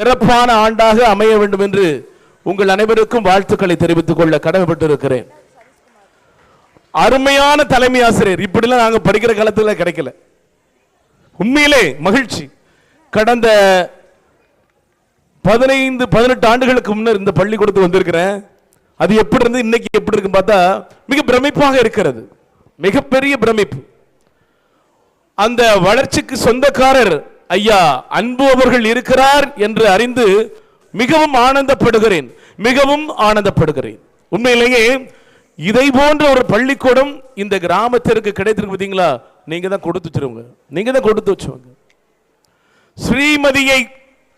சிறப்பான ஆண்டாக அமைய வேண்டும் என்று உங்கள் அனைவருக்கும் வாழ்த்துக்களை தெரிவித்துக் கொள்ள கடமைப்பட்டிருக்கிறேன். அருமையான தலைமை ஆசிரியர். இப்படிலாம் நாங்க படிக்கிற காலத்துல கிடைக்கல. உண்மையிலே மகிழ்ச்சி. கடந்த பதினைந்து பதினெட்டு ஆண்டுகளுக்கு முன்னர் இந்த பள்ளிக்கூடத்துக்கு வந்திருக்கிறேன். அது எப்படி இருந்து இன்னைக்கு எப்படி இருக்குன்னு பார்த்தா மிக பிரமிப்பாக இருக்கிறது. மிகப்பெரிய பிரமிப்பு. அந்த வளர்ச்சிக்கு சொந்தக்காரர் ஐயா அன்பு அவர்கள் இருக்கிறார் என்று அறிந்து மிகவும் ஆனந்தப்படுகிறேன் மிகவும் ஆனந்தப்படுகிறேன். உண்மையிலேயே இதை போன்ற ஒரு பள்ளிக்கூடம் இந்த கிராமத்திற்கு கிடைத்திருக்கு பார்த்தீங்களா? நீங்க தான் கொடுத்து வச்சிருவங்க. நீங்க தான் கொடுத்து வச்சவங்க ஸ்ரீமதியை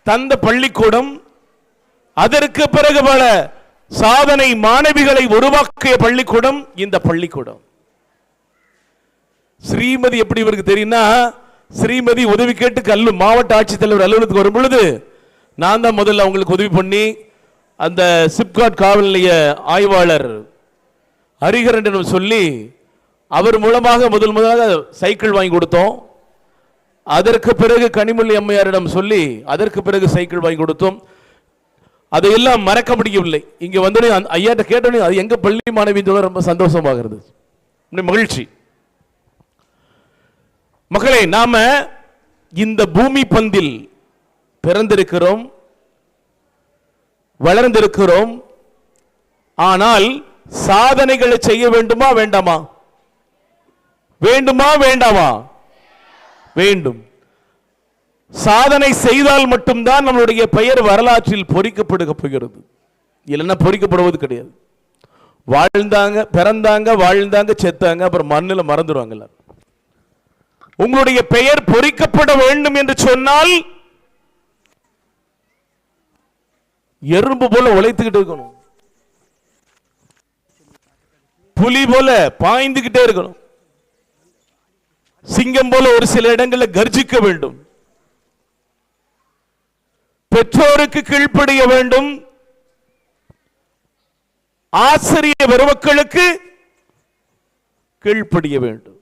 தந்த பள்ளிக்கூடம் அதற்கு பிறகு பல சாதனை மாணவிகளை உருவாக்கிய பள்ளிக்கூடம் இந்த பள்ளிக்கூடம். ஸ்ரீமதி எப்படி இவருக்கு தெரியும்னா ஸ்ரீமதி உதவி கேட்டு கல்லு மாவட்ட ஆட்சித்தலைவர் அலுவலகத்துக்கு வரும் பொழுது நான் தான் முதல்ல அவங்களுக்கு உதவி பண்ணி அந்த சிப்காட் காவல் நிலைய ஆய்வாளர் ஹரிஹரனிடம் சொல்லி அவர் மூலமாக முதல் முதலாக சைக்கிள் வாங்கி கொடுத்தோம். அதற்கு பிறகு கனிமொழி அம்மையாரிடம் சொல்லி அதற்கு பிறகு சைக்கிள் வாங்கி கொடுத்தோம். அதையெல்லாம் மறக்க முடியவில்லை. இங்கே வந்தோடனே ஐயாட்ட கேட்டோடனே அது எங்கள் பள்ளி மாணவி ரொம்ப சந்தோஷமாகிறது மகிழ்ச்சி. மகளே நாம இந்த பூமி பந்தில் பிறந்திருக்கிறோம் வளர்ந்திருக்கிறோம். ஆனால் சாதனைகளை செய்ய வேண்டுமா வேண்டாமா? வேண்டுமா வேண்டாமா? வேண்டும். சாதனை செய்தால் மட்டும்தான் நம்மளுடைய பெயர் வரலாற்றில் பொறிக்கப்படுக போகிறது. இல்லைன்னா பொறிக்கப்படுவது கிடையாது. வாழ்ந்தாங்க பிறந்தாங்க வாழ்ந்தாங்க செத்தாங்க அப்புறம் மண்ணில் மறந்துடுவாங்க எல்லாரும். உங்களுடைய பெயர் பொறிக்கப்பட வேண்டும் என்று சொன்னால் எறும்பு போல உழைத்துக்கிட்டு இருக்கணும். புலி போல பாய்ந்துகிட்டே இருக்கணும். சிங்கம் போல ஒரு சில இடங்களில் கர்ஜிக்க வேண்டும். பெற்றோருக்கு கீழ்ப்படிய வேண்டும். ஆசிரிய பெருமக்களுக்கு கீழ்ப்படிய வேண்டும்.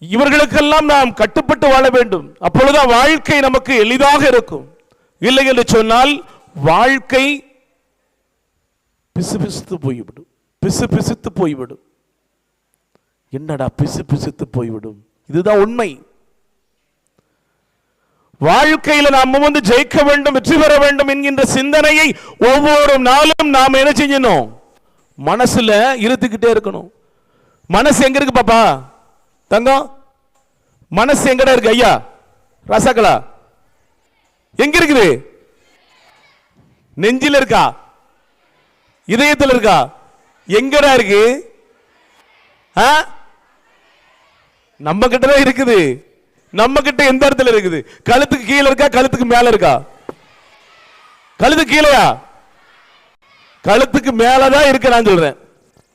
இவர்களுக்கெல்லாம் நாம் கட்டுப்பட்டு வாழ வேண்டும். அப்பொழுதுதான் வாழ்க்கை நமக்கு எளிதாக இருக்கும். இல்லை என்று சொன்னால் வாழ்க்கை பிசு பிசுத்து போய்விடும். பிசு பிசுத்து போய்விடும். என்னடா பிசு பிசுத்து போய்விடும்? இதுதான் உண்மை. வாழ்க்கையில நாம் வந்து ஜெயிக்க வேண்டும் வெற்றி பெற வேண்டும் என்கின்ற சிந்தனையை ஒவ்வொரு நாளும் நாம் என்ன செய்யணும்? மனசுல இருத்துக்கிட்டே இருக்கணும். மனசு எங்க இருக்கு பாப்பா? தங்கம் மனசு எங்கடா இருக்கு ஐயா? ரசகலா எங்க இருக்குது? நெஞ்சில இருக்கா? இதயத்தில் இருக்கா? எங்கடா இருக்கு? ஆ? நம்ம கிட்ட தான் இருக்குது. நம்ம கிட்ட எந்த இடத்துல இருக்குது? கழுத்துக்கு கீழே இருக்கா? கழுத்துக்கு மேல இருக்கா? கழுத்துக்கு கீழேயா? கழுத்துக்கு மேலதான் இருக்கு நான் சொல்றேன்.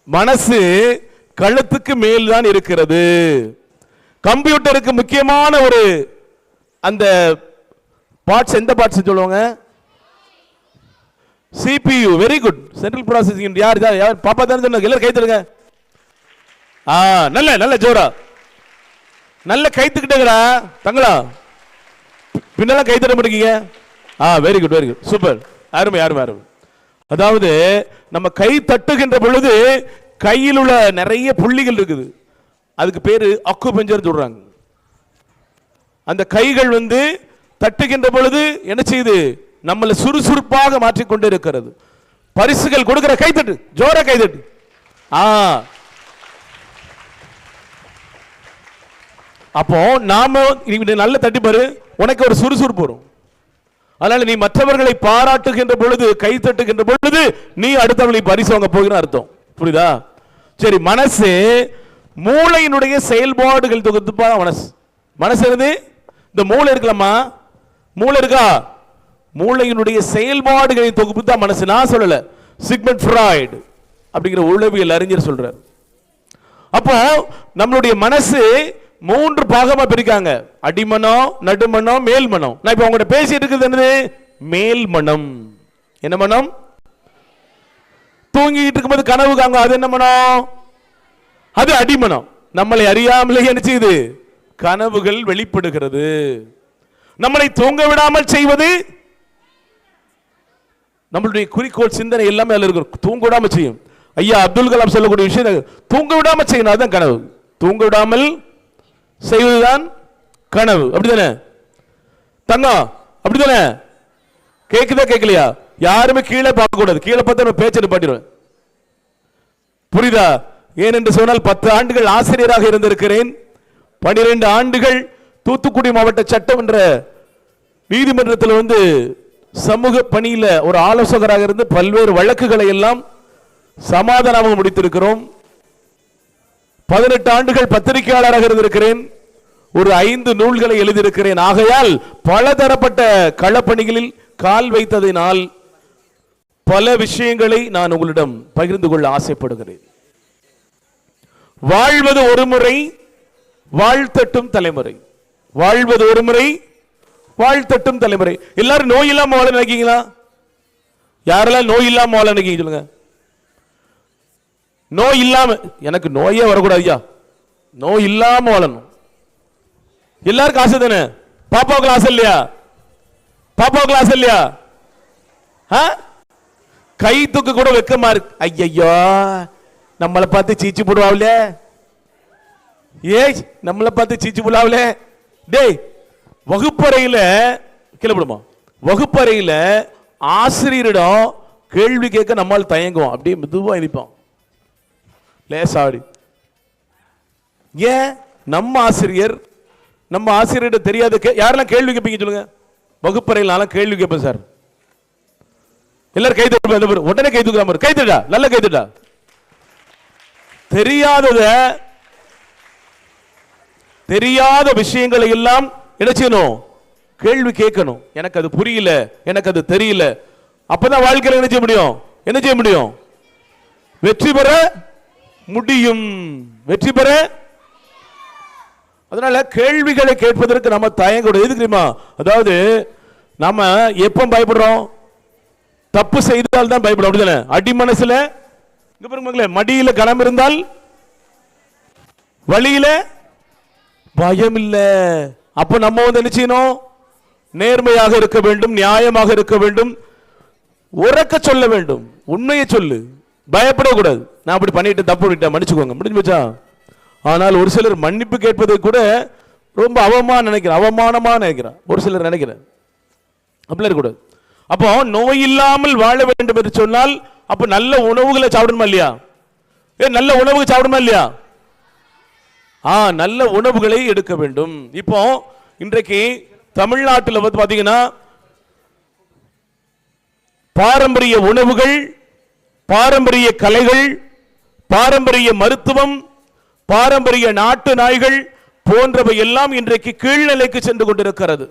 மனசு கழுத்துக்கு மேல் தான் இருக்கிறது. கம்ப்யூட்டருக்கு முக்கியமான ஒரு அந்த பார்ட்ஸ் எந்த பார்ட்ஸ் சொல்லுவாங்க? CPU very good central processing யார் யார் யார்? பாப்பா தானே சொன்னாங்க. எல்லாரும் கை ஆ நல்ல நல்ல ஜோரா. நல்ல கைத்துக்கிட்டேங்கடா தங்களா பின்னெல்லாம் கை தர மாட்டேங்க ஆ very good very good super அருமை அருமை அருமை. அதாவது நம்ம கை தட்டுகின்ற பொழுது கையில் உள்ள நிறைய புள்ளிகள் இருக்குது. அதுக்கு பேர் அக்குபஞ்சர் சொல்றாங்க. அந்த கைகள் வந்து தட்டுகின்ற பொழுது என்ன செய்யுது நம்மளை சுறுசுறுப்பாக மாற்றிக்கொண்டு இருக்கிறது. பரிசுகள் கொடுக்கிற கைத்தட்டு ஜோர கைத்தட்டு. ஆ. அப்போ நாம நல்ல தட்டி பாரு உனக்கு ஒரு சுறுசுறுப்பு வரும். அதனால நீ மற்றவர்களை பாராட்டுகின்ற பொழுது கை தட்டுகின்ற பொழுது நீ அடுத்தவர்களை பரிசு வாங்க போகிற அர்த்தம். புரியுதா? சரி மனசு மூளையினுடைய செயல்பாடுகள் தொகுத்துப்பா மனசு. மனசு இருந்து இந்த மூளை இருக்கலாமா மூளை இருக்கா? மூளையினுடைய செயல்பாடுகளை தொகுப்பு தான் மனசு. நான் சொல்லல. சிக்மெண்ட் ஃப்ராய்டு அப்படிங்கிற உளவியல் அறிஞர் சொல்றார். அப்போ நம்மளுடைய மனசு மூன்று பாகமா பிரிக்காங்க. அடிமனம் நடுமனம் மேல்மனம் நான் இப்ப உங்கள்ட்ட பேசிட்டு இருக்குது என்னது? மேல்மனம். என்ன மனம்? தூங்கிட்டு இருக்கும்போது கனவு காங்க அது என்ன மனம் அது அடிமனம் நம்மளை அறியாமலே என்ன செய்யுது? கனவுகள் வெளிப்படுகிறது. நம்மளை தூங்க விடாமல் செய்வது நம்மளுடைய குறிக்கோள் சிந்தனை எல்லாமே அதில் இருக்கும். தூங்க விடாமல் செய்யும். ஐயா அப்துல் கலாம் சொல்லக்கூடிய விஷயம் தூங்க விடாமல் செய்யணும். அதுதான் கனவு. தூங்க விடாமல் செய்வதுதான் கனவு. அப்படிதானே? தங்கம் அப்படிதானே? கேட்குதா கேட்கலையா யாருமே கீழே பார்க்க கூடாது கீழே பார்த்தா நம்ம பேச்சு பாட்டிடுவேன் புரியுதா? ஏனென்று சொன்னால் பத்து ஆண்டுகள் ஆசிரியராக இருந்திருக்கிறேன். பனிரெண்டு ஆண்டுகள் தூத்துக்குடி மாவட்ட சட்டமன்ற நீதிமன்றத்தில் வந்து சமூக பணியில ஒரு ஆலோசகராக இருந்து பல்வேறு வழக்குகளை எல்லாம் சமாதானமாக முடித்திருக்கிறோம். பதினெட்டு ஆண்டுகள் பத்திரிகையாளராக இருந்திருக்கிறேன். ஒரு ஐந்து நூல்களை எழுதியிருக்கிறேன். ஆகையால் பலதரப்பட்ட களப்பணிகளில் கால் வைத்ததினால் பல விஷயங்களை நான் உங்களிடம் பகிர்ந்து கொள்ள ஆசைப்படுகிறேன். வாழ்வது ஒரு முறை வாழ்த்தட்டும் தலைமுறை. வாழ்வது ஒரு முறை வாழ்த்தட்டும் தலைமுறை. எல்லாரும் நோய் இல்லாம வாழ நினைக்கீங்களா யாரெல்லாம் நோய் இல்லாம வாழ நினைக்கீங்க சொல்லுங்க. நோய் இல்லாம எனக்கு நோயே வரக்கூடாது ஐயா. நோய் இல்லாம வாழணும். எல்லாருக்கும் ஆசை தானே? பாப்பாவுக்கு ஆசை இல்லையா? பாப்பாவுக்கு ஆசை இல்லையா? ஆ? கை தூக்கு கூட வெக்கமா இருக்கு. ஐயையோ நம்மளை பார்த்து சீச்சு போடுவாவில. ஏய் நம்மளை பார்த்து சீச்சு போடுவாவில. டேய் வகுப்பறையில் கீழே போடுமா? வகுப்பறையில் ஆசிரியரிடம் கேள்வி கேட்க நம்மால் தயங்குவோம் அப்படியே மெதுவாக இனிப்போம் லேசாடி. ஏன்? நம்ம ஆசிரியர் நம்ம ஆசிரியர்கிட்ட தெரியாத கே- யாரெல்லாம் கேள்வி கேட்பீங்க சொல்லுங்க? வகுப்பறையில் நான்லாம் கேள்வி கேட்பேன் சார். எல்லாரும் கை தட்டு உடனே கை தூக்குற மாதிரி கை தூடா நல்ல கை தூடா தெரியாதத தெரியாத விஷயங்களை எல்லாம் என்ன செய்யணும்? கேள்வி கேட்கணும். எனக்கு அது புரியல. எனக்கு அது தெரியல. அப்பதான் வாழ்க்கையில என்ன செய்ய முடியும்? என்ன செய்ய முடியும்? வெற்றி பெற முடியும். வெற்றி பெற. அதனால கேள்விகளை கேட்பதற்கு நம்ம தயங்கக்கூடாது. எதுக்கு தெரியுமா? அதாவது நாம எப்போ பயப்படுறோம்? தப்பு செய்தால் தான் பயப்படும். அப்படிதானே? அடி மனசுல இங்க பாருங்களே மடியில கனம் இருந்தால் வழியில பயம் இல்ல அப்ப நம்ம வந்து என்ன செய்யணும்? நேர்மையாக இருக்க வேண்டும் நியாயமாக இருக்க வேண்டும். உறக்க சொல்ல வேண்டும். உண்மையை சொல்லு. பயப்படக்கூடாது. நான் அப்படி பண்ணிட்டு தப்பு பண்ணிட்டேன் மன்னிச்சுக்கோங்க. முடிஞ்சு போச்சா? ஆனால் ஒரு சிலர் மன்னிப்பு கேட்பதை கூட ரொம்ப அவமானம் நினைக்கிறேன் அவமானமாக நினைக்கிறேன் ஒரு சிலர் நினைக்கிறேன் அப்படிலாம் இருக்கக்கூடாது. அப்போ நோய் இல்லாமல் வாழ வேண்டும் என்று சொன்னால் அப்ப நல்ல உணவுகளை சாப்பிடணுமா இல்லையா? ஏ நல்ல உணவு சாப்பிடணுமா இல்லையா? ஆ நல்ல உணவுகளை எடுக்க வேண்டும். இப்போ இன்றைக்கு தமிழ்நாட்டில் வந்து பார்த்தீங்கன்னா பாரம்பரிய உணவுகள் பாரம்பரிய கலைகள் பாரம்பரிய மருத்துவம் பாரம்பரிய நாட்டு நாய்கள் போன்றவை எல்லாம் இன்றைக்கு கீழ்நிலைக்கு சென்று கொண்டிருக்கிறது.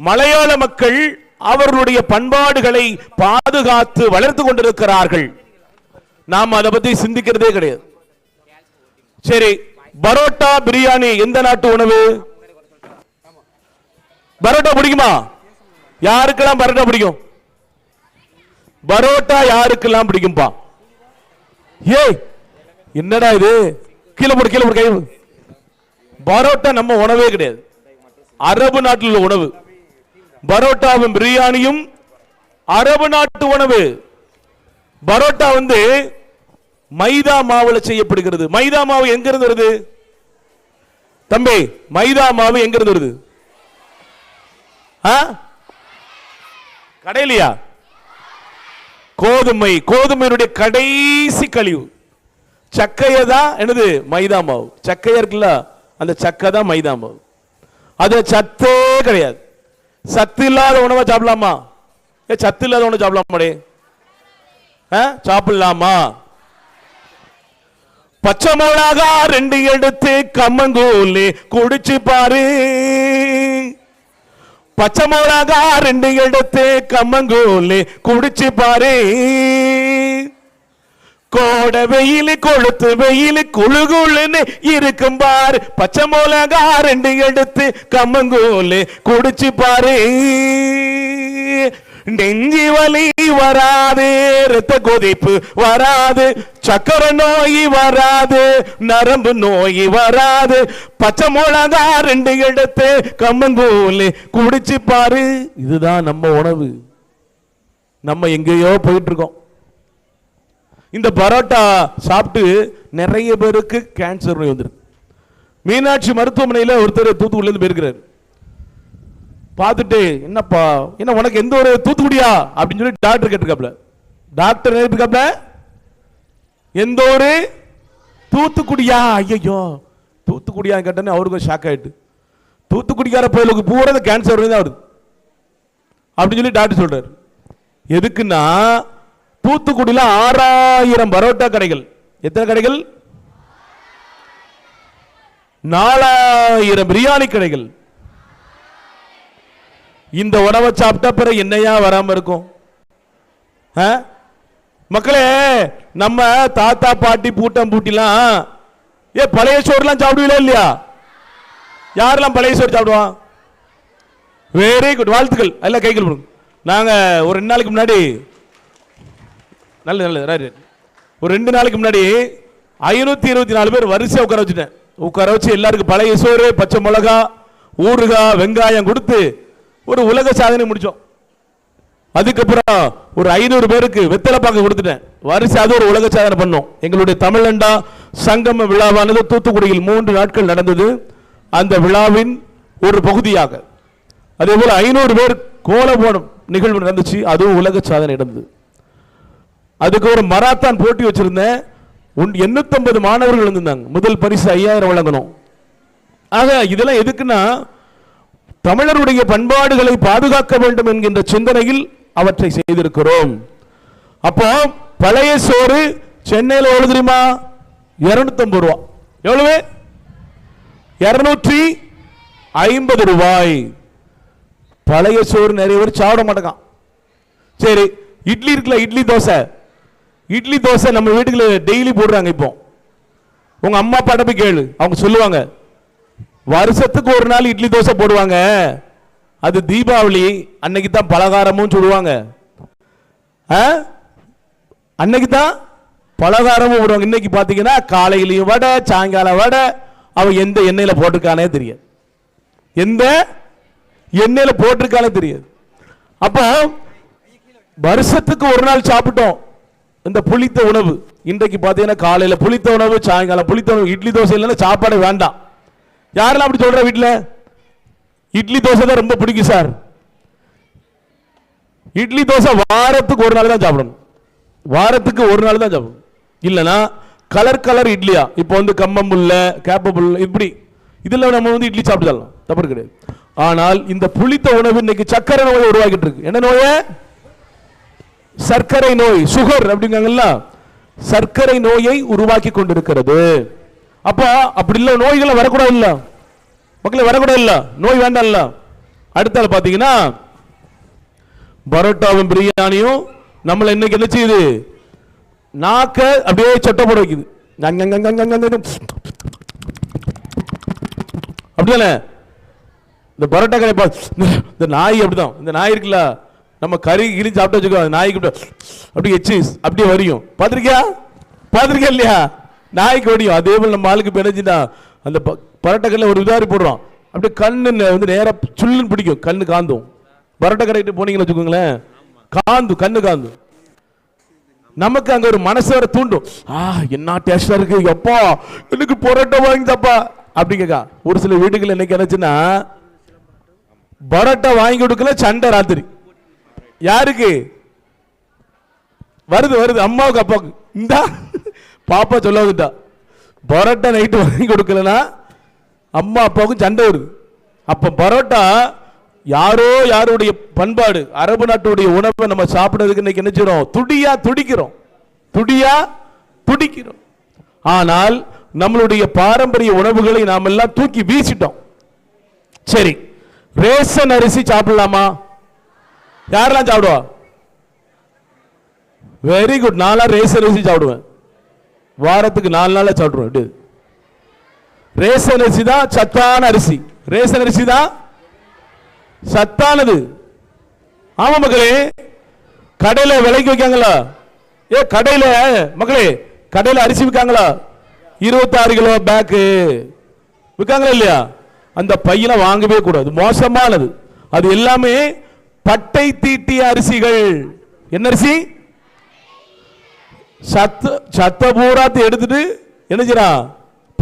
மலையாள மக்கள் அவர்களுடைய பண்பாடுகளை பாதுகாத்து வளர்த்து கொண்டிருக்கிறார்கள். நாம் அதை பத்தி சிந்திக்கிறதே கிடையாது. சரி பரோட்டா பிரியாணி எந்த நாட்டு உணவு? பரோட்டா பிடிக்குமா? யாருக்கெல்லாம் பரோட்டா பிடிக்கும்? பரோட்டா யாருக்கெல்லாம் பிடிக்கும்பா? ஏய் என்னடா இது? கீழே போடு கீழே போடு கை பரோட்டா நம்ம உணவே கிடையாது. அரபு நாட்டில் உள்ள உணவு. பரோட்டாவும் பிரியாணியும் அரபு நாட்டு உணவு. பரோட்டா வந்து மைதா மாவுல செய்யப்படுகிறது. மைதா மாவு எங்கிருந்து வருது? தம்பி மைதா மாவு எங்கிருந்து வருது? ஆ? கடையிலையா? கோதுமை. கோதுமையினுடைய கடைசி கழிவு. சக்கையை தான் என்னது? மைதா மாவு. சக்கையா இருக்குல்ல? அந்த சக்கை தான் மைதா மாவு. அது சத்தே கிடையாது. சத்து இல்லாத உணவை சாப்பிடலாமா? ஏ சத்து இல்லாத உணவு சாப்பிடலாமாடே? சாப்பிடலாமா? பச்சை மிளகா ரெண்டு எடுத்து கம்மங்கூலி குடிச்சு பாரு. பச்சை மிளகா ரெண்டு எடுத்து கம்மங்கூலி குடிச்சு பாரு. கோட வெயில் கொளுத்து வெயில் குழு குழுன்னு இருக்கும் பாரு. பச்சை மிளகா ரெண்டு எடுத்து கம்மங்கூழு குடிச்சு பாரு. நெஞ்சி வலி வராது ரத்த கொதிப்பு வராது சக்கர நோய் வராது நரம்பு நோய் வராது. பச்சை மிளகா ரெண்டு எடுத்து கம்மங்கூழு குடிச்சு பாரு. இதுதான் நம்ம உணவு. நம்ம எங்கேயோ போயிட்டு இருக்கோம். இந்த பரோட்டா சாப்பிட்டு நிறைய பேருக்கு கேன்சர் நோய் வந்துருக்கு மீனாட்சி மருத்துவமனையில் ஒருத்தர் தூத்துக்குடியிலேருந்து போயிருக்கிறார். பார்த்துட்டு என்னப்பா என்ன உனக்கு எந்த ஒரு தூத்துக்குடியா? அப்படின்னு சொல்லி டாக்டர் கேட்டிருக்காப்ல டாக்டர் என்ன கேட்டிருக்காப்ல எந்த ஒரு தூத்துக்குடியா? ஐயோ தூத்துக்குடியா கேட்டோன்னே அவருக்கு ஷாக் ஆயிட்டு தூத்துக்குடிக்கார பயிலுக்கு பூரா கேன்சர் தான் வருது. அப்படின்னு சொல்லி டாக்டர் சொல்றாரு. எதுக்குன்னா தூத்துக்குடியில் ஆறாயிரம் பரோட்டா கடைகள். எத்தனை கடைகள்? நாலாயிரம் பிரியாணி கடைகள். இந்த உணவை சாப்பிட்டா பிறகு என்னையா வராம இருக்கும்? ஆ? மக்களே நம்ம தாத்தா பாட்டி பூட்டம் பூட்டிலாம் ஏ பழைய சோறுலாம் சாப்பிடுவீங்களா இல்லையா? யாரெல்லாம் பழைய சோறு சாப்பிடுவான் வெரி குட் வாழ்த்துக்கள். எல்லாம் கைகள் கொடுங்க நாங்க ஒரு ரெண்டு நாளைக்கு முன்னாடி நல்லது நல்லது ரைட் ஒரு ரெண்டு நாளைக்கு முன்னாடி ஐநூத்தி இருபத்தி நாலு பேர் வரிசையா உட்கார வச்சுட்டேன். உட்கார வச்சு எல்லாருக்கும் பழைய சோறு பச்சை மிளகா ஊறுகாய் வெங்காயம் கொடுத்து ஒரு உலக சாதனை முடிச்சோம். அதுக்கப்புறம் ஒரு ஐநூறு பேருக்கு வெத்தலை பாக்கு கொடுத்துட்டேன். வரிசை அது ஒரு உலக சாதனை பண்ணோம். எங்களுடைய தமிழண்டா சங்கம விழாவானது தூத்துக்குடியில் மூன்று நாட்கள் நடந்தது. அந்த விழாவின் ஒரு பகுதியாக. அதே போல ஐநூறு பேர் கோலபோனம் நிகழ்வு நடந்துச்சு. அதுவும் உலக சாதனை நடந்தது. அதுக்கு ஒரு மராத்தான் போட்டி வச்சிருந்தேன். உன் எண்ணூத்தம்பது மாணவர்கள் இருந்தாங்க முதல் பரிசு ஐயாயிரம் வழங்கணும். ஆக இதெல்லாம் எதுக்குன்னா தமிழருடைய பண்பாடுகளை பாதுகாக்க வேண்டும் என்கின்ற சிந்தனையில் அவற்றை செய்திருக்கிறோம். அப்போ பழைய சோறு சென்னையில் எவ்வளவு தெரியுமா? இருநூத்தம்பது ரூபா. எவ்வளவு? இருநூற்றி ஐம்பது ரூபாய். பழைய சோறு நிறைய பேர் சாப்பிட மாட்டேங்கான். சரி இட்லி இருக்குல்ல இட்லி தோசை. இட்லி தோசை நம்ம வீட்டுக்குள்ள டெய்லி போடுறாங்க இப்போ. உங்க அம்மா அப்பாட்ட போய் கேளு. அவங்க சொல்லுவாங்க வருஷத்துக்கு ஒரு நாள் இட்லி தோசை போடுவாங்க. அது தீபாவளி அன்னைக்கு தான் பலகாரமும் சொல்லுவாங்க. ஆ? அன்னைக்கு தான் பலகாரமும் போடுவாங்க. இன்னைக்கு பார்த்தீங்கன்னா காலையிலையும் வடை சாயங்காலம் வடை. அவன் எந்த எண்ணெயில் போட்டிருக்கானே தெரியாது. எந்த எண்ணெயில் போட்டிருக்கானே தெரியாது. அப்போ வருஷத்துக்கு ஒரு நாள் சாப்பிட்டோம். இந்த புளித்த உணவு இன்றைக்கு பார்த்தீங்கன்னா காலையில் புளித்த உணவு சாயங்காலம் புளித்த உணவு இட்லி தோசை இல்லைன்னா சாப்பாடு வேண்டாம். யாரெல்லாம் அப்படி சொல்ற வீட்டில் இட்லி தோசை தான் ரொம்ப பிடிக்கும் சார். இட்லி தோசை வாரத்துக்கு ஒரு நாள் தான் சாப்பிடணும். வாரத்துக்கு ஒரு நாள் தான் சாப்பிடணும். இல்லைன்னா கலர் கலர் இட்லியா? இப்போ வந்து கம்மம்புல்ல கேப்பபுல் இப்படி. இதில் நம்ம வந்து இட்லி சாப்பிட்டுக்கலாம் தப்பு கிடையாது. ஆனால் இந்த புளித்த உணவு இன்னைக்கு சக்கரை நோயை உருவாக்கிட்டு இருக்கு. என்ன நோயை? சர்க்கரை நோய் சுகர் அப்படிங்காங்கல்ல சர்க்கரை நோயை உருவாக்கி கொண்டிருக்கிறது. அப்போ அப்படி இல்ல நோய்களை வரக்கூடாது இல்ல மக்களை வரக்கூடாது இல்ல நோய் வேண்டாம் இல்ல அடுத்தால பாத்தீங்கன்னா பரோட்டாவும் பிரியாணியும் நம்மள இன்னைக்கு என்ன செய்யுது? நாக்க அப்படியே சொட்ட போட வைக்குது. அப்படியே இந்த பரோட்டா கடை இந்த நாய் அப்படிதான். இந்த நாய் இருக்குல்ல நம்ம கறி கிரி சாப்பிட்டு வச்சுக்கோ நாய்க்கு அப்படி எச்சு அப்படியே வரியும் பார்த்திருக்கியா? பார்த்துருக்கியா இல்லையா? நாய்க்கு வடியும். அதே போல் நம்ம ஆளுக்கு இப்ப என்னச்சுன்னா அந்த ப- பரோட்டா ஒரு விதாரி போடுறோம். அப்படியே கண்ணு வந்து நேரா சுல்லுன்னு பிடிக்கும். கண்ணு காந்தும். பரோட்டா போனீங்கன்னு வச்சுக்கோங்களேன். காந்து கண்ணு காந்து. நமக்கு அங்க ஒரு மனசு வர தூண்டும். ஆ என்ன டேஸ்டா இருக்கு? எப்பா எனக்கு பரோட்டா வாங்கி தப்பா. அப்படிங்கக்கா ஒரு சில வீட்டுகள் என்னைக்கு என்னச்சுன்னா பரோட்டா வாங்கி கொடுக்கல சண்டை ராத்திரி. யாருக்கு? வருது வருது. அம்மாவுக்கு அப்பாவுக்கு. இந்தா. பாப்பா சொல்ல வந்துட்டா. பரோட்டா நைட்டு வாங்கி கொடுக்கலனா அம்மா அப்பாவுக்கும் சண்டை வருது. அப்போ பரோட்டா யாரோ யாருடைய பண்பாடு அரபு நாட்டுடைய உணவை நம்ம சாப்பிடுறதுக்கு இன்னைக்கு என்ன செய்றோம்? துடியா துடிக்கிறோம். துடியா துடிக்கிறோம். ஆனால் நம்மளுடைய பாரம்பரிய உணவுகளை நாம் எல்லாம் தூக்கி வீசிட்டோம். சரி ரேஷன் அரிசி சாப்பிடலாமா? யாரெல்லாம் சாப்பிடுவா? வெரி குட் நாலா ரேசன் அரிசி சாப்பிடுவேன். வாரத்துக்கு நாலு நாளா சாப்பிடுவேன் இப்படி. ரேசன் அரிசி தான் சத்தான அரிசி. ரேஷன் அரிசி தான் சத்தானது. ஆமா மக்களே கடையில விலைக்கு வைக்காங்களா ஏ கடையில மக்களே கடையில அரிசி விற்காங்களா? இருபத்தாறு கிலோ பேக்கு விற்காங்களா இல்லையா? அந்த பையனை வாங்கவே கூடாது. மோசமானது. அது எல்லாமே பட்டை தீட்டிய அரிசிகள். என்ன அரிசி? சத்த சத்த பூராத்தை எடுத்துட்டு என்ன செய்றான்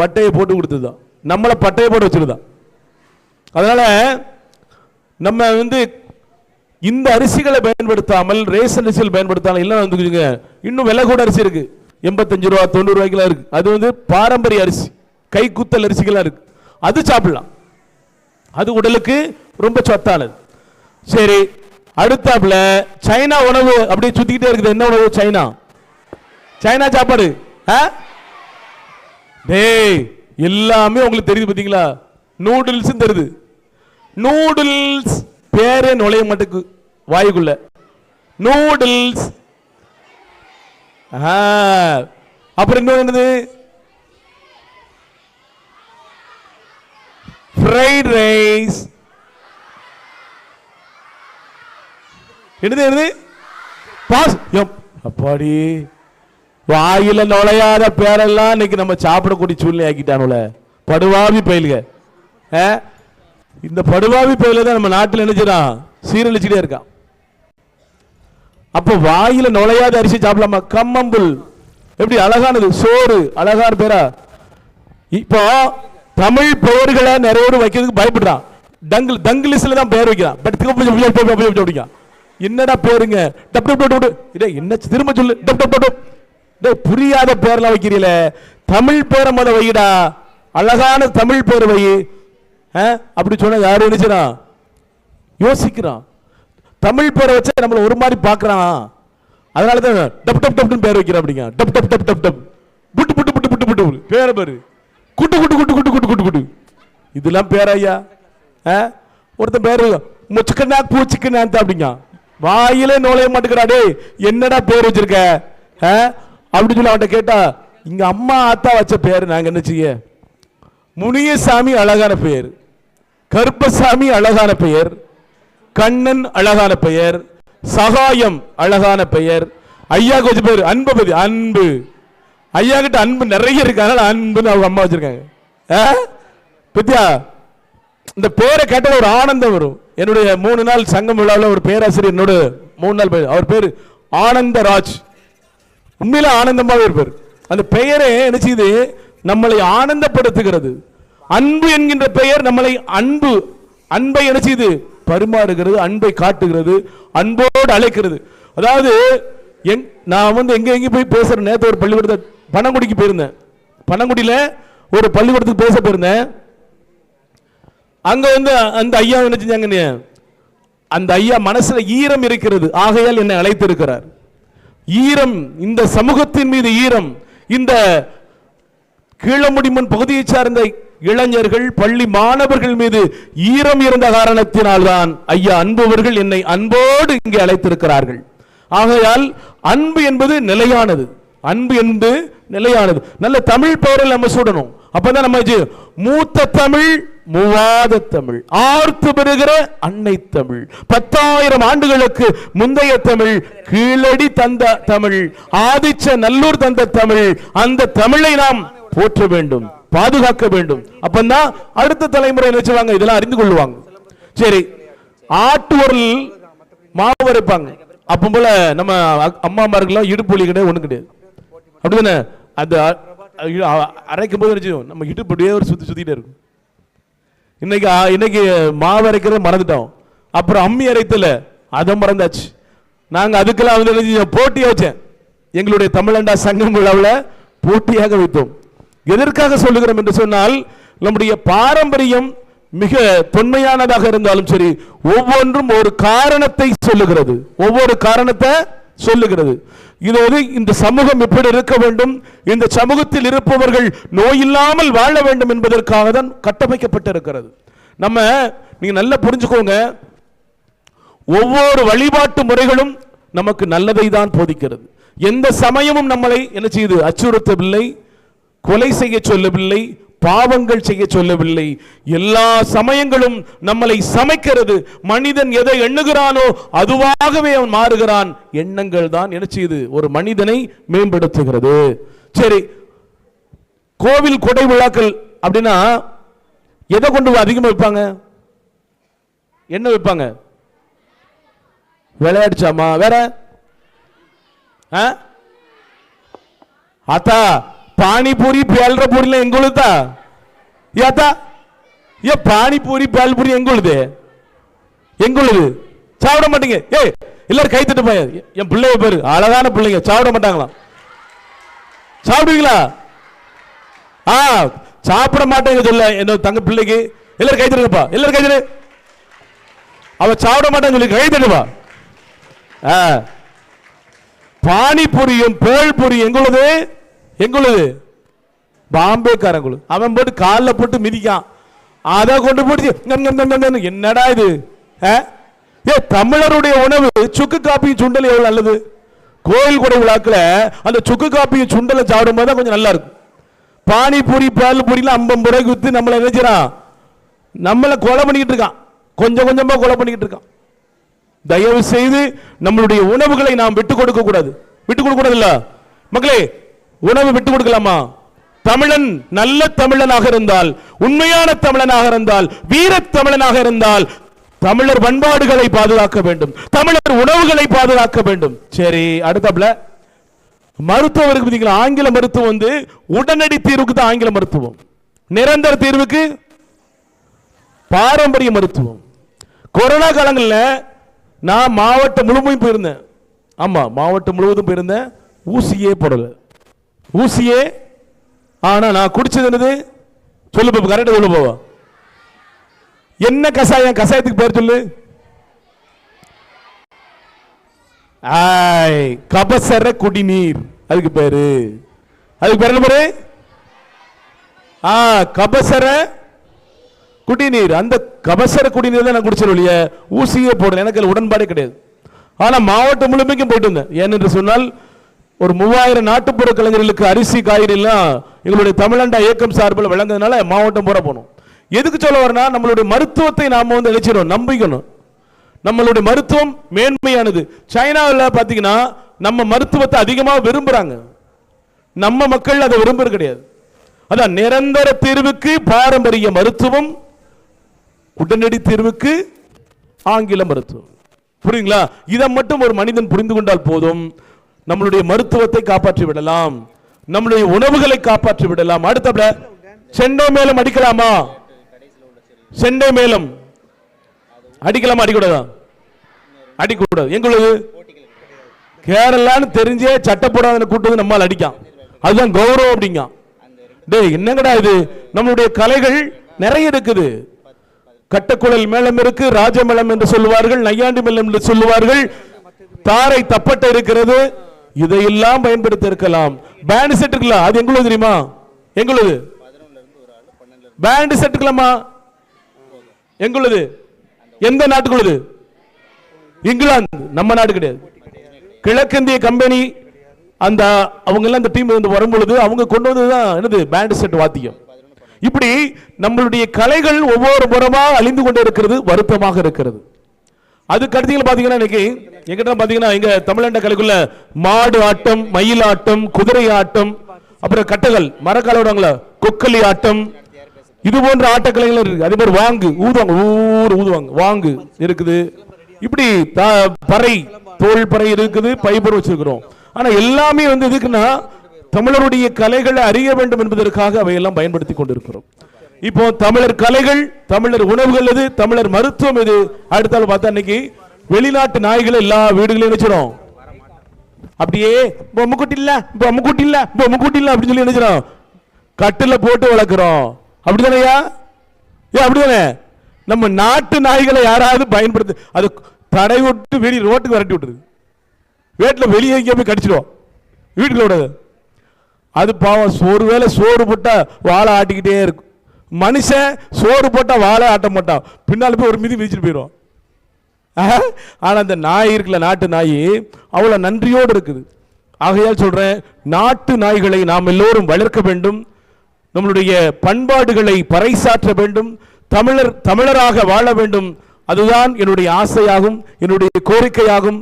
பட்டையை போட்டு கொடுத்துதான் நம்மளை பட்டையை போட்டு வச்சிருந்தான் அதனால நம்ம வந்து இந்த அரிசிகளை பயன்படுத்தாமல் ரேஷன் அரிசிகள் பயன்படுத்தாமல் இல்லை வந்துக்குங்க இன்னும் விலை கூட அரிசி இருக்கு. எண்பத்தஞ்சு ரூபா தொண்ணூறு ரூபாய்க்குலாம் இருக்கு. அது வந்து பாரம்பரிய அரிசி கைக்குத்தல் அரிசிகளாக இருக்கு. அது சாப்பிடலாம். அது உடலுக்கு ரொம்ப சொத்தானது. சரி அடுத்தாப்புல சைனா உணவு அப்படியே சுத்திக்கிட்டே இருக்குது. என்ன உணவு? சைனா. சைனா சாப்பாடு. ஆ? டேய் எல்லாமே உங்களுக்கு தெரியுது பார்த்தீங்களா? நூடுல்ஸ் தெரியுது. நூடுல்ஸ் பேரே நுழைய மாட்டுக்கு வாயுக்குள்ள. நூடுல்ஸ். அப்புறம் இன்னொரு என்னது? Fried rice. என்னது என்னது? பாஸ். எப், அப்பாடி. வாயில நுழையாத பேரெல்லாம் இன்னைக்கு நம்ம சாப்பிடக்கூடிய சூழ்நிலை ஆக்கிட்டானுல. படுவாவி பயிலுக. ஆ? இந்த படுவாவி பயில தான் நம்ம நாட்டில் நினைச்சிடான் சீரழிச்சுட்டே இருக்கான். அப்போ வாயில நுழையாத அரிசி சாப்பிடலாமா? கம்மம்புல். எப்படி? அழகானது. சோறு. அழகான பேரா? இப்போ தமிழ் பெயர்களை நிறைய பேர் வைக்கிறதுக்கு பயப்படுறான். டங்கு தங்கிலீஷ்ல தான் பெயர் வைக்கிறான். பட் அப்படிங்க என்னடா பேருங்க? டப் டப் டப் இதே என்ன திரும்ப சொல்லு. டப் டப் டப் டே டேய் புரியாத பேர்லாம் வைக்கிறீல தமிழ் பேரை முத வைடா. அழகான தமிழ் பேர் வை. ஆ? அப்படி சொன்னா யாரும் நினைச்சான் யோசிக்கிறான். தமிழ் பேரை வச்சு நம்மளை ஒரு மாதிரி பார்க்கறான். அதனால தான் டப் டப் டப்னு பேர் வைக்கிறான் அப்படிங்க. டப் டப் டப் டப் டப். புட்டு புட்டு புட்டு புட்டு புட்டு புட்டு. பேரை குட்டு குட்டு குட்டு குட்டு குட்டு குட்டு குட்டு. இதெல்லாம் பேர் ஐயா? ஆ? ஒருத்தன் பேர் முச்சுக்கண்ணா பூச்சிக்கண்ணா அப்படிங்க. வாயிலே நுழைய மாட்டேங்கிறாடே என்னடா பேர் வச்சிருக்க? ஆ? அப்படி சொல்லி அவன்கிட்ட கேட்டா இங்க அம்மா ஆத்தா வச்ச பேர் நாங்க என்ன செய்ய? முனியசாமி அழகான பெயர். கருப்பசாமி அழகான பெயர். கண்ணன் அழகான பெயர். சகாயம் அழகான பெயர். ஐயா கொஞ்சம் பேர் அன்புபதி அன்பு. ஐயா கிட்ட அன்பு நிறைய இருக்கு அதனால அன்புன்னு அவங்க அம்மா வச்சிருக்காங்க. ஆ? பத்தியா? இந்த பேரை கேட்டால் ஒரு ஆனந்தம் வரும். என்னுடைய மூணு நாள் சங்கம் விழாவில் ஒரு பேராசிரியர் என்னோட மூணு நாள் அவர் பேர் ஆனந்தராஜ். உண்மையில ஆனந்தமாவே இருப்பார். அந்த பெயரே என்ன செய்யுது நம்மளை ஆனந்தப்படுத்துகிறது. அன்பு என்கின்ற பெயர் நம்மளை அன்பு அன்பை என்ன செய்யுது பரிமாறுகிறது அன்பை காட்டுகிறது அன்போடு அழைக்கிறது. அதாவது எங் நான் வந்து எங்கே எங்கே போய் பேசுகிறேன் நேற்று ஒரு பள்ளிக்கூடத்தை பனங்குடிக்கு போயிருந்தேன். பனங்குடியில் ஒரு பள்ளிக்கூடத்துக்கு பேச போயிருந்தேன். அங்க வந்து அந்த ஐயா என்ன செஞ்சாங்க அந்த ஐயா மனசுல ஈரம் இருக்கிறது. ஆகையால் என்னை அழைத்து இருக்கிறார் ஈரம் இந்த சமூகத்தின் மீது ஈரம் இந்த கீழமுடிமன் பகுதியை சார்ந்த இளைஞர்கள் பள்ளி மாணவர்கள் மீது ஈரம் இருந்த காரணத்தினால்தான் ஐயா அன்பவர்கள் என்னை அன்போடு இங்கே அழைத்திருக்கிறார்கள். ஆகையால் அன்பு என்பது நிலையானது. அன்பு என்பது நிலையானது. நல்ல தமிழ் பெயரில் நம்ம சூடணும். அப்பதான் நம்ம மூத்த தமிழ் மூவாத தமிழ் ஆர்த்து பெறுகிற அன்னை தமிழ். பத்தாயிரம் ஆண்டுகளுக்கு முந்தைய தமிழ் கீழடி தந்த தமிழ் ஆதிச்ச நல்லூர் தந்த தமிழ். அந்த தமிழை நாம் போற்ற வேண்டும் பாதுகாக்க வேண்டும். அப்பந்தான் அடுத்த தலைமுறை நினைச்சுவாங்க இதெல்லாம் அறிந்து கொள்வாங்க சரி ஆட்டுவரில் மாவு அரைப்பாங்க. அப்போ போல நம்ம அம்மாமார்கள்லாம் அம்மாமாருக்கெல்லாம் இடுப்பு கிடையாது ஒண்ணு கிடையாது. அப்படிதானே? அந்த அரைக்கும் போது நம்ம இடுப்பு அப்படியே ஒரு சுத்தி சுத்திட்டே இருக்கும். இன்னைக்கு இன்னைக்கு மாவு அரைக்கிறத மறந்துட்டோம். அப்புறம் அம்மி அரைத்தல அதை மறந்தாச்சு. நாங்கள் அதுக்கெல்லாம் வந்து போட்டியாக வச்சேன். எங்களுடைய தமிழண்டா சங்கம் விழாவில் போட்டியாக வைத்தோம். எதற்காக சொல்லுகிறோம் என்று சொன்னால் நம்முடைய பாரம்பரியம் மிக தொன்மையானதாக இருந்தாலும் சரி ஒவ்வொன்றும் ஒரு காரணத்தை சொல்லுகிறது. ஒவ்வொரு காரணத்தை சொல்லுகிறது. இது இந்த சமூகம் எப்படி இருக்க வேண்டும்? இந்த சமூகத்தில் இருப்பவர்கள் நோயில்லாமல் வாழ வேண்டும் என்பதற்காக தான் கட்டமைக்கப்பட்டிருக்கிறது. நம்ம நீங்க நல்லா புரிஞ்சுக்கோங்க. ஒவ்வொரு வழிபாட்டு முறைகளும் நமக்கு நல்லதை தான் போதிக்கிறது. எந்த சமயமும் நம்மளை என்ன செய்யுது அச்சுறுத்தவில்லை. கொலை செய்ய சொல்லவில்லை. பாவங்கள் செய்ய சொல்லவில்லை. எல்லா சமயங்களும் நம்மளை சமைக்கிறது. மனிதன் எதை எண்ணுகிறானோ அதுவாகவே அவன் மாறுகிறான். எண்ணங்கள் தான் என்ன செய்யுது? ஒரு மனிதனை மேம்படுத்துகிறது. சரி. கோவில் கொடை விழாக்கள் அப்படின்னா எதை கொண்டு அதிகமாக வைப்பாங்க என்ன வைப்பாங்க விளையாடிச்சாமா வேற? ஆ? ஆத்தா பானிபூரி பேல்ரபூரில எங்குழுதா ஏத்தா ஏ பானிபூரி பேல்பூரி எங்களுது எங்களுது சாப்பிட மாட்டீங்க. ஏய் எல்லாரும் கை தட்டு போய் என் பிள்ளைய பேரு. அழகான பிள்ளைங்க. சாப்பிட மாட்டாங்களாம். சாப்பிடுவீங்களா? ஆ சாப்பிட மாட்டேங்க சொல்ல. என்ன தங்க பிள்ளைக்கு. எல்லாரும் கை தட்டுப்பா எல்லாரும் கை தட்டு. அவ சாப்பிட மாட்டேன்னு சொல்லி கை தட்டுப்பா ஆ. பானிபூரியும் பேல்பூரி எங்குள்ளது? எங்குள்ளது பாம்பேக்காரங்குழு அவன் போட்டு காலில் போட்டு மிதிக்கான். அதை கொண்டு போட்டு என்னடா இது? ஆ? ஏ தமிழருடைய உணவு சுக்கு காப்பியும் சுண்டல் எவ்வளோ நல்லது? கோயில் கூட விழாக்கில் அந்த சுக்கு காப்பியும் சுண்டலை சாப்பிடும்போது தான் கொஞ்சம் நல்லா இருக்கும். பானிபூரி பால்பூரிலாம் ஐம்பது ரூபாய்க்கு விற்று நம்மளை நினைச்சிடான் நம்மளை கொலை பண்ணிக்கிட்டு இருக்கான். கொஞ்சம் கொஞ்சமாக கொலை பண்ணிக்கிட்டு இருக்கான். தயவு செய்து நம்மளுடைய உணவுகளை நாம் விட்டு கொடுக்க கூடாது. விட்டு கொடுக்க கூடாது மக்களே உணவு விட்டு கொடுக்கலாமா? தமிழன் நல்ல தமிழனாக இருந்தால் உண்மையான தமிழனாக இருந்தால் வீர தமிழனாக இருந்தால் தமிழர் பண்பாடுகளை பாதுகாக்க வேண்டும் தமிழர் உணவுகளை பாதுகாக்க வேண்டும். சரி அடுத்தப்ல மருத்துவம் இருக்கு பார்த்தீங்களா ஆங்கில மருத்துவம் வந்து உடனடி தீர்வுக்கு தான் ஆங்கில மருத்துவம். நிரந்தர தீர்வுக்கு பாரம்பரிய மருத்துவம். கொரோனா காலங்களில் நான் மாவட்டம் முழுமையும் போயிருந்தேன். ஆமா மாவட்டம் முழுவதும் போயிருந்தேன். ஊசியே போடலை. ஊசியே ஆனா நான் குடிச்சது என்னது? சொல்லு பாப்பா கரெக்டா சொல்லு பாப்பா என்ன கசாயம்? கசாயத்துக்கு பேர் சொல்லு. ஆய் கபசர குடிநீர். அதுக்கு பேரு. அதுக்கு பேர் என்ன பேரு? ஆ கபசர குடிநீர். அந்த கபசர குடிநீர் தான் நான் குடிச்சேன் ஒழிய ஊசியே போடல. எனக்கு உடன்பாடே கிடையாது. ஆனா மாவட்டம் முழுமைக்கும் போயிட்டு இருந்தேன் ஏனென்று சொன்னால் ஒரு மூவாயிரம் நாட்டுப்புற கலைஞர்களுக்கு அரிசி காய்கறிலாம் எங்களுடைய தமிழண்டா இயக்கம் சார்பில் வழங்குறதுனால மாவட்டம் பூரா போனோம். எதுக்கு சொல்ல வரேன்னா நம்மளுடைய மருத்துவத்தை நாம வந்து நினைச்சிடும் நம்பிக்கணும். நம்மளுடைய மருத்துவம் மேன்மையானது. சைனாவில் பார்த்தீங்கன்னா நம்ம மருத்துவத்தை அதிகமாக விரும்புகிறாங்க நம்ம மக்கள் அதை விரும்புறது கிடையாது. அதான் நிரந்தர தீர்வுக்கு பாரம்பரிய மருத்துவம் உடனடி தீர்வுக்கு ஆங்கில மருத்துவம். புரியுங்களா இதை மட்டும் ஒரு மனிதன் புரிந்து கொண்டால் போதும். நம்மளுடைய மருத்துவத்தை காப்பாற்றி விடலாம். நம்மளுடைய உணவுகளை காப்பாற்றி விடலாம். அடுத்தபட செண்டை மேலம் அடிக்கலாமா? செண்டை மேலம். அடிக்கலாமா? அடிக்கூடாதா? அடிக்கூடாது. எங்களுக்கு கேரளான்னு தெரிஞ்சே சட்டை போடாத கூட்டு நம்மால் அடிக்கான் அதுதான் கௌரவம் அப்படிங்க. டேய் என்னங்கடா இது? நம்மளுடைய கலைகள் நிறைய இருக்குது. கட்டக்குழல் மேளம் இருக்கு ராஜமேளம் என்று சொல்லுவார்கள் நையாண்டி மேளம் என்று சொல்லுவார்கள். தாரை தப்பட்ட இருக்கிறது. இதையெல்லாம் பயன்படுத்த இருக்கலாம் பேண்ட் செட் இருக்கலாம் அது எங்களுது தெரியுமா? எங்களுது. பேண்ட் செட் இருக்கலாமா எங்களுது. எந்த நாட்டுக்குள்ளது? இங்கிலாந்து நம்ம நாடு கிடையாது. கிழக்கிந்திய கம்பெனி அந்த அவங்க எல்லாம் அந்த டீம் வந்து வரும்பொழுது அவங்க கொண்டு வந்தது தான் என்னது? பேண்ட் செட் வாத்தியம். இப்படி நம்மளுடைய கலைகள் ஒவ்வொரு புறமாக அழிந்து கொண்டே இருக்கிறது வருத்தமாக இருக்கிறது. அதுக்கு அடுத்தீங்க பார்த்தீங்கன்னா இன்னைக்கு எங்கிட்ட பார்த்தீங்கன்னா இங்கே தமிழண்ட கலைக்குள்ள மாடு ஆட்டம் மயில் ஆட்டம் குதிரை ஆட்டம் அப்புறம் கட்டைகள் மரக்கால விடுவாங்களா? கொக்கலி ஆட்டம். இது போன்ற ஆட்டக்கலைகள் இருக்கு. அதே மாதிரி வாங்கு ஊதுவாங்க. ஊர் ஊதுவாங்க. வாங்கு இருக்குது. இப்படி பறை தோல் பறை இருக்குது பைபர் வச்சிருக்கிறோம். ஆனா எல்லாமே வந்து எதுக்குன்னா தமிழருடைய கலைகளை அறிய வேண்டும் என்பதற்காக அவையெல்லாம் பயன்படுத்தி கொண்டிருக்கிறோம். இப்போ தமிழர் கலைகள் தமிழர் உணவுகள் எது தமிழர் மருத்துவம் எது? அடுத்தால பார்த்தா இன்னைக்கு வெளிநாட்டு நாய்கள் எல்லா வீடுகளையும் நினைச்சிடும். அப்படியே பொம்முக்குட்டி இல்ல பொம்முக்குட்டி இல்ல பொம்முக்குட்டி இல்ல அப்படின்னு சொல்லி நினைச்சிடும். கட்டுல போட்டு வளர்க்குறோம். அப்படிதானையா ஏ அப்படிதானே நம்ம நாட்டு நாய்களை யாராவது பயன்படுத்த அது தடை விட்டு வெளியே ரோட்டுக்கு விரட்டி விட்டுருது. வீட்டில் வெளியே எங்கேயோ போய் கடிச்சிடுவோம் வீட்டுக்குள்ள விடாது. அது பாவம் சோறு வேளை சோறு போட்டால் வாழை ஆட்டிக்கிட்டே இருக்கும். மனுஷன் சோறு போட்டால் வாழை ஆட்ட மாட்டான். பின்னால் போய் ஒரு மிதி மிதிச்சிட்டு போயிடுவான் ஆனால் அந்த நாய் இருக்குல்ல நாட்டு நாய் அவ்வளோ நன்றியோடு இருக்குது. ஆகையால் சொல்கிறேன் நாட்டு நாய்களை நாம் எல்லோரும் வளர்க்க வேண்டும். நம்மளுடைய பண்பாடுகளை பறைசாற்ற வேண்டும். தமிழர் தமிழராக வாழ வேண்டும். அதுதான் என்னுடைய ஆசையாகும் என்னுடைய கோரிக்கையாகும்.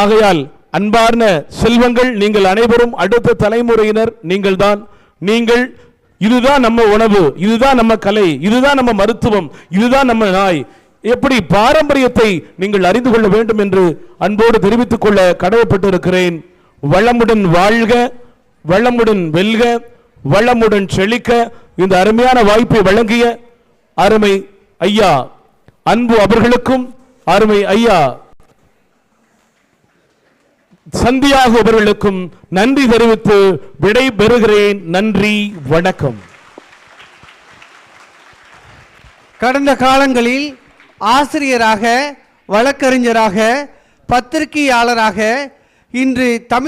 ஆகையால் அன்பார்ந்த செல்வங்கள் நீங்கள் அனைவரும் அடுத்த தலைமுறையினர் நீங்கள்தான். நீங்கள் இதுதான் நம்ம உணவு இதுதான் நம்ம கலை இதுதான் நம்ம மருத்துவம் இதுதான் நம்ம நாய். எப்படி பாரம்பரியத்தை நீங்கள் அறிந்து கொள்ள வேண்டும் என்று அன்போடு தெரிவித்துக் கொள்ள கடமைப்பட்டிருக்கிறேன். வளமுடன் வாழ்க வளமுடன் வெல்க வளமுடன் செழிக்க இந்த அருமையான வாய்ப்பை வழங்கிய அருமை ஐயா அன்பு அவர்களுக்கும் அருமை ஐயா சந்தியாக அவர்களுக்கும் நன்றி தெரிவித்து விடை பெறுகிறேன். நன்றி வணக்கம். கடந்த காலங்களில் ஆசிரியராக வழக்கறிஞராக பத்திரிகையாளராக இன்று தமிழ்